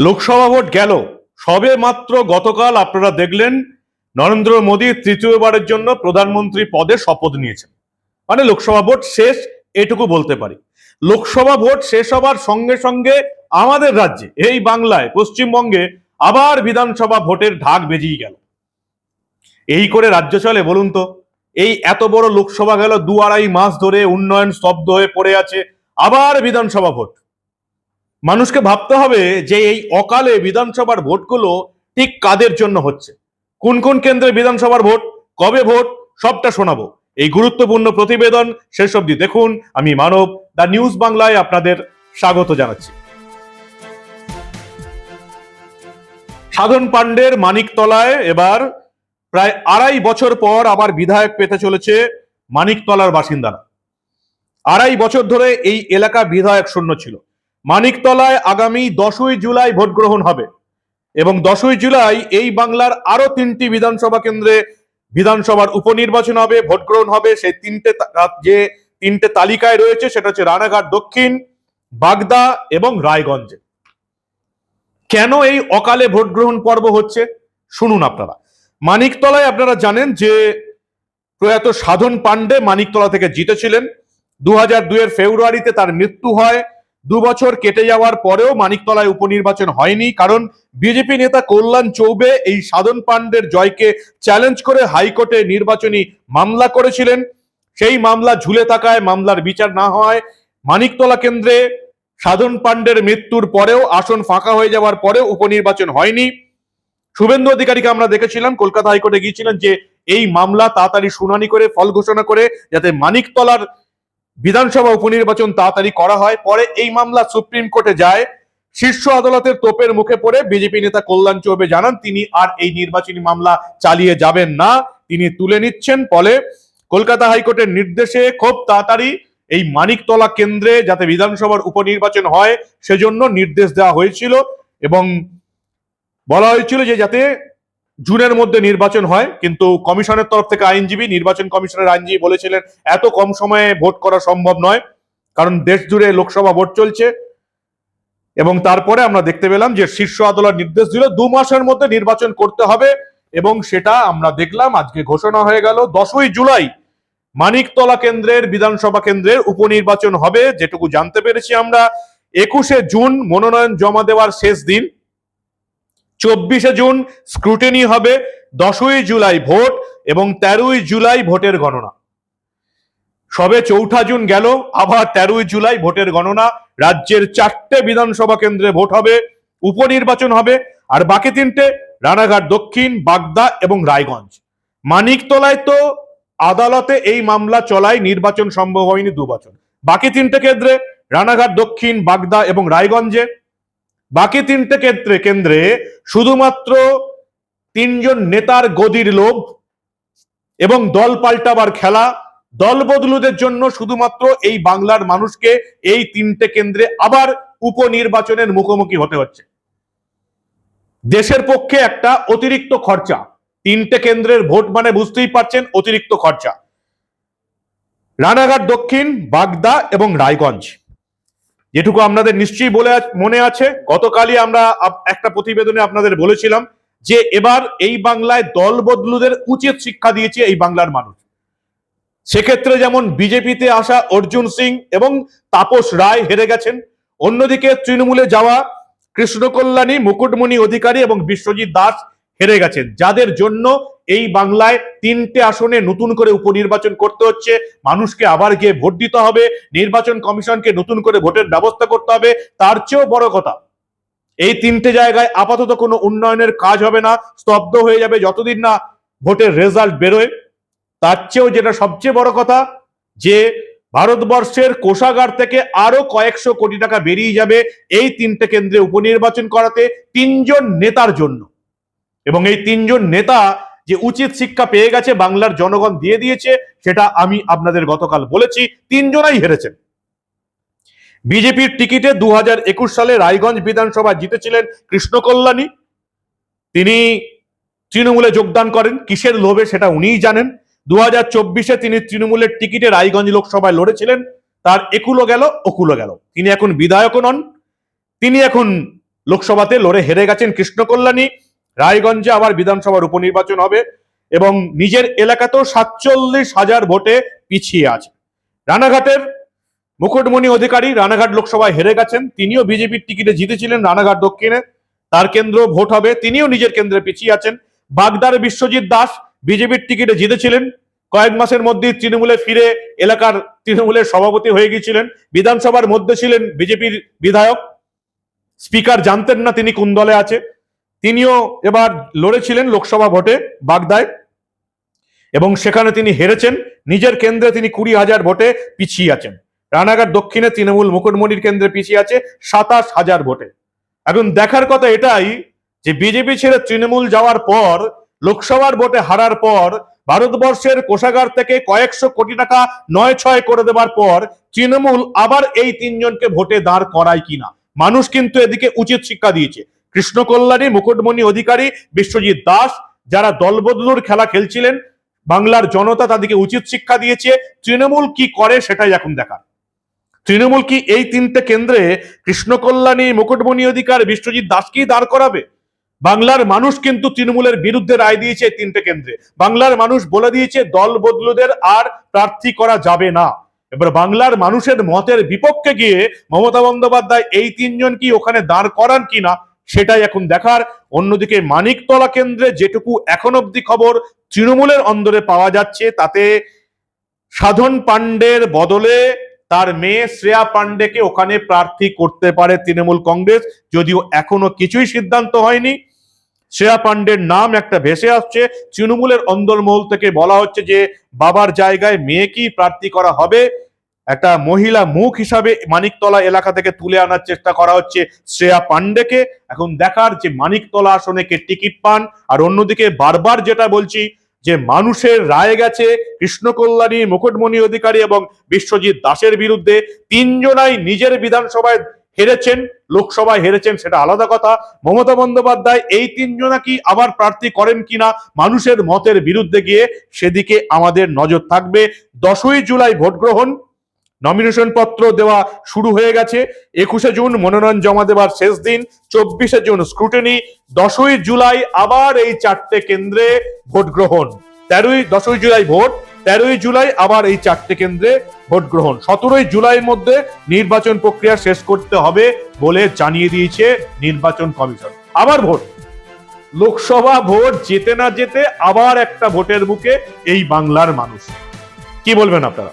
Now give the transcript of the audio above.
Lok Sabha vote গেল। সবে মাত্র গতকাল আপনারা দেখলেন নরেন্দ্র মোদী তৃতীয়বারের জন্য প্রধানমন্ত্রী পদে শপথ নিয়েছেন। মানে লোকসভা ভোট শেষ, এটুকু বলতে পারি। লোকসভা ভোট শেষ হবার সঙ্গে সঙ্গে আমাদের রাজ্যে, এই বাংলায়, পশ্চিমবঙ্গে আবার বিধানসভা ভোটের ঢাক বেজিয়ে গেল। এই করে রাজ্য চলে, বলুন তো। এই এত বড় লোকসভা গেল দু আড়াই মাস ধরে উন্নয়ন স্তব্ধ হয়ে পড়ে আছে, আবার বিধানসভা ভোট। মানুষকে ভাবতে হবে যে এই অকালে বিধানসভার ভোটগুলো ঠিক কাদের জন্য হচ্ছে? কোন কোন কেন্দ্রে বিধানসভার ভোট? কবে ভোট? সবটা শোনাবো। এই গুরুত্বপূর্ণ প্রতিবেদন শেষ অবধি দেখুন। আমি মানব, দ্য নিউজ বাংলায় আপনাদের স্বাগত জানাচ্ছি। সাধন পাণ্ডের মানিকতলায় এবার প্রায় আড়াই বছর পর আবার বিধায়ক পেতে চলেছে মানিকতলার বাসিন্দারা। আড়াই বছর ধরে এই এলাকা বিধায়ক শূন্য ছিল। মানিকতলায় আগামী দশই জুলাই ভোট গ্রহণ হবে এবং দশই জুলাই এই বাংলার আরও তিনটি বিধানসভা কেন্দ্রে বিধানসভার উপনির্বাচন হবে, ভোট গ্রহণ হবে। সেই তিনটে যে তিনটে তালিকায় রয়েছে সেটা হচ্ছে রানাঘাট দক্ষিণ, বাগদা এবং রায়গঞ্জে। কেন এই অকালে ভোট গ্রহণ পর্ব হচ্ছে? শুনুন আপনারা। মানিকতলায় আপনারা জানেন যে প্রয়াত সাধন পাণ্ডে মানিকতলা থেকে জিতেছিলেন। দু হাজার দুইয়ের ফেব্রুয়ারিতে তার মৃত্যু হয়। দু বছর কেটে যাওয়ার পরেও মানিকতলায় উপনির্বাচন হয়নি, কারণ বিজেপি নেতা কল্যাণ চৌবে এই সাধন পাণ্ডের জয়কে চ্যালেঞ্জ করে হাইকোর্টে নির্বাচনী মামলা করেছিলেন। সেই মামলা ঝুলে থাকায় মামলার বিচার না হয় মানিকতলা কেন্দ্রে সাধন পাণ্ডের মৃত্যুর পরেও আসন ফাঁকা হয়ে যাওয়ার পরেও উপনির্বাচন হয়নি। শুভেন্দু অধিকারীকে আমরা দেখেছিলাম, কলকাতা হাইকোর্টে গিয়েছিলেন যে এই মামলা তাড়াতাড়ি শুনানি করে, ফল ঘোষণা করে, যাতে মানিকতলার বিধানসভা উপনির্বাচন তাড়াতাড়ি করা হয়, পরে এই মামলা সুপ্রিম কোর্টে যায়। শীর্ষ আদালতের তোপের মুখে পড়ে বিজেপি নেতা কল্যাণ চৌবে জানান, তিনি আর এই নির্বাচনী মামলা চালিয়ে যাবেন না। তিনি তুলে নিচ্ছেন ফলে কলকাতা হাইকোর্টের নির্দেশে খুব তাড়াতাড়ি এই মানিকতলা কেন্দ্রে যাতে বিধানসভার উপনির্বাচন হয়, সেজন্য নির্দেশ দেওয়া হয়েছিল এবং বলা হয়েছিল যে যাতে জুনের মধ্যে নির্বাচন হয়, কিন্তু কমিশনের তরফ থেকে আইনজীবী, নির্বাচন কমিশনের আইনজীবী বলেছিলেন, এত কম সময়ে ভোট করা সম্ভব নয়, কারণ দেশ জুড়ে লোকসভা ভোট চলছে। এবং তারপরে আমরা দেখতে পেলাম যে শীর্ষ আদালত নির্দেশ দিল, দু মাসের মধ্যে নির্বাচন করতে হবে, এবং সেটা আমরা দেখলাম, আজকে ঘোষণা হয়ে গেল, দশই জুলাই মানিকতলা কেন্দ্রের বিধানসভা কেন্দ্রের উপনির্বাচন হবে, যেটুকু জানতে পেরেছি আমরা। একুশে জুন মনোনয়ন জমা দেওয়ার শেষ দিন চব্বিশে জুন স্ক্রুটিনি হবে, দশই জুলাই ভোট এবং তেরোই জুলাই ভোটের গণনা। সবে চৌঠা জুন গেল, আবার তেরোই জুলাই ভোটের গণনা। রাজ্যের চারটে বিধানসভা কেন্দ্রে ভোট হবে, উপনির্বাচন হবে, আর বাকি তিনটে রানাঘাট, দক্ষিণ, বাগদা এবং রায়গঞ্জ। মানিকতলায় তো আদালতে এই মামলা চলায়, নির্বাচন সম্ভব হয়নি দু বাকি তিনটে কেন্দ্রে, রানাঘাট, দক্ষিণ, বাগদা এবং রায়গঞ্জে বাকি তিনটে ক্ষেত্রে কেন্দ্রে শুধুমাত্র তিনজন নেতার গদির লোভ এবং দল পাল্টাবার খেলা, দল বদলুদের জন্য শুধুমাত্র এই বাংলার মানুষকে এই তিনটে কেন্দ্রে আবার উপনির্বাচনের মুখোমুখি হতে হচ্ছে। দেশের পক্ষে একটা অতিরিক্ত খরচা। তিনটে কেন্দ্রের ভোট মানে বুঝতেই পারছেন অতিরিক্ত খরচা। রানাঘাট দক্ষিণ, বাগদা এবং রায়গঞ্জ। যেটুকু আপনাদের নিশ্চয়ই বলে মনে আছে, গতকালই আমরা একটা প্রতিবেদনে আপনাদের বলেছিলাম যে এবার এই বাংলায় দল বদলুদের উচিত শিক্ষা দিয়েছে এই বাংলার মানুষ। সেক্ষেত্রে যেমন বিজেপিতে আসা অর্জুন সিং এবং তাপস রায় হেরে গেছেন, অন্যদিকে তৃণমূলে যাওয়া কৃষ্ণ কল্যাণী মুকুটমণি অধিকারী এবং বিশ্বজিৎ দাস হেরে গেছেন যাদের জন্য এই বাংলায় তিনটে আসনে নতুন করে উপনির্বাচন করতে হচ্ছে, মানুষকে আবার গিয়ে ভোট দিতে হবে, নির্বাচন কমিশনকে নতুন করে ভোটের ব্যবস্থা করতে হবে, তার চেয়েও বড় কথা, এই তিনটে জায়গায় আপাতত কোনো উন্নয়নের কাজ হবে না, স্তব্ধ হয়ে যাবে যতদিন না ভোটের রেজাল্ট বেরোয়। তার চেয়েও যেটা সবচেয়ে বড় কথা, যে ভারতবর্ষের কোষাগার থেকে আরও কয়েকশো কোটি টাকা বেরিয়ে যাবে এই তিনটে কেন্দ্রে উপনির্বাচন করাতে তিনজন নেতার জন্য। এবং এই তিনজন নেতা যে উচিত শিক্ষা পেয়ে গেছে, বাংলার জনগণ দিয়ে দিয়েছে, সেটা আমি আপনাদের গতকাল বলেছি, তিনজনাই হেরেছেন। বিজেপির টিকিটে দু হাজার একুশ সালে রায়গঞ্জ বিধানসভা জিতেছিলেন কৃষ্ণ কল্যাণী তিনি তৃণমূলে যোগদান করেন, কিসের লোভে সেটা উনিই জানেন। দু হাজার চব্বিশে তিনি তৃণমূলের টিকিটে রায়গঞ্জ লোকসভায় লড়েছিলেন, তার একুলো গেল ওকুলো গেল। তিনি এখন বিধায়কও নন, তিনি এখন লোকসভাতে লড়ে হেরে গেছেন কৃষ্ণ কল্যাণী রায়গঞ্জে আবার বিধানসভার উপনির্বাচন হবে এবং নিজের এলাকাতেও সাতচল্লিশ হাজার ভোটে পিছিয়ে আছে। রানাঘাটের মুকুটমণি অধিকারী রানাঘাট লোকসভায় হেরে গেছেন। তিনিও বিজেপির টিকিটে জিতেছিলেন রানাঘাট দক্ষিণে। তার কেন্দ্র ভোট হবে, তিনিও নিজের কেন্দ্রে পিছিয়ে আছেন। বাগদার বিশ্বজিৎ দাস বিজেপির টিকিটে জিতেছিলেন। কয়েক মাসের মধ্যেই তৃণমূলে ফিরে এলাকার তৃণমূলের সভাপতি হয়ে গিয়েছিলেন। বিধানসভার মধ্যে ছিলেন বিজেপির বিধায়ক। স্পিকার জানতেন না তিনি কোন দলে আছে। তিনিও এবার লড়েছিলেন লোকসভা ভোটে বাগদায়। এবং সেখানে তিনি হেরেছেন। নিজের কেন্দ্রে তিনি কুড়ি হাজার ভোটে পিছিয়ে আছেন। রানাঘাট দক্ষিণে তৃণমূল মুকুটমণির কেন্দ্রে পিছিয়ে আছে সাতাশ হাজার ভোটে। এখন দেখার কথা এটাই যে বিজেপি ছেড়ে তৃণমূল যাওয়ার পর, লোকসভার ভোটে হারার পর, ভারতবর্ষের কোষাগার থেকে কয়েকশো কোটি টাকা নয় ছয় করে দেওয়ার পর, তৃণমূল আবার এই তিনজনকে ভোটে দাঁড় করায় কিনা? মানুষ কিন্তু এদিকে উচিত শিক্ষা দিয়েছে। কৃষ্ণ কল্যাণী মুকুটমণি অধিকারী, বিশ্বজিৎ দাস, যারা দলবদলুর খেলা খেলছিলেন, বাংলার জনতা তাদেরকে উচিত শিক্ষা দিয়েছে। তৃণমূল কি করে সেটাই এখন দেখার। তৃণমূল কি এই তিনটে কেন্দ্রে কৃষ্ণ কল্যাণী মুকুটমণি অধিকার, বিশ্বজিৎ দাসকেই দাঁড় করাবে? বাংলার মানুষ কিন্তু তৃণমূলের বিরুদ্ধে রায় দিয়েছে এই তিনটে কেন্দ্রে। বাংলার মানুষ বলে দিয়েছে দল বদলুদের আর প্রার্থী করা যাবে না। এবার বাংলার মানুষের মতের বিপক্ষে গিয়ে মমতা বন্দ্যোপাধ্যায় এই তিনজন কি ওখানে দাঁড় করান কিনা সেটাই এখন দেখার। অন্যদিকে মানিকতলা কেন্দ্রে যেটুকু এখন অবধি খবর তৃণমূলের অন্দরে পাওয়া যাচ্ছে, তাতে সাধন পাণ্ডের বদলে তার মেয়ে শ্রেয়া পাণ্ডেকে ওখানে প্রার্থী করতে পারে তৃণমূল কংগ্রেস, যদিও এখনও কিছুই সিদ্ধান্ত হয়নি। শ্রেয়া পাণ্ডের নাম একটা ভেসে আসছে। তৃণমূলের অন্দরমহল থেকে বলা হচ্ছে যে, বাবার জায়গায় মেয়েকেই প্রার্থী করা হবে। একটা মহিলা মুখ হিসাবে মানিকতলা এলাকা থেকে তুলে আনার চেষ্টা করা হচ্ছে শ্রেয়া পাণ্ডেকে। এখন দেখার যে মানিকতলা আসনে কে টিকিট পান, আর অন্যদিকে বারবার যেটা বলছি, যে মানুষের রায় গেছে কৃষ্ণ কল্যাণী মুকুটমণি অধিকারী এবং বিশ্বজিৎ দাসের বিরুদ্ধে। তিনজনাই নিজের বিধানসভায় হেরেছেন, লোকসভায় হেরেছেন, সেটা আলাদা কথা। মমতা বন্দ্যোপাধ্যায়, এই তিনজনা কি আবার প্রার্থী করেন কিনা, মানুষের মতের বিরুদ্ধে গিয়ে সেদিকে আমাদের নজর থাকবে। দশই জুলাই ভোট গ্রহণ নমিনেশন পত্র দেওয়া শুরু হয়ে গেছে। একুশে জুন মনোনয়ন জমা দেওয়ার শেষ দিন। চব্বিশে জুন স্ক্রুটিনি দশই জুলাই আবার এই চারটে কেন্দ্রে ভোট গ্রহণ। তেরোই, দশই জুলাই ভোট। তেরোই জুলাই আবার এই চারটে কেন্দ্রে ভোট গ্রহণ। সতেরোই জুলাইয়ের মধ্যে নির্বাচন প্রক্রিয়া শেষ করতে হবে বলে জানিয়ে দিয়েছে নির্বাচন কমিশন। আবার ভোট। লোকসভা ভোট যেতে না যেতে আবার একটা ভোটের বুকে এই বাংলার মানুষ। কি বলবেন আপনারা?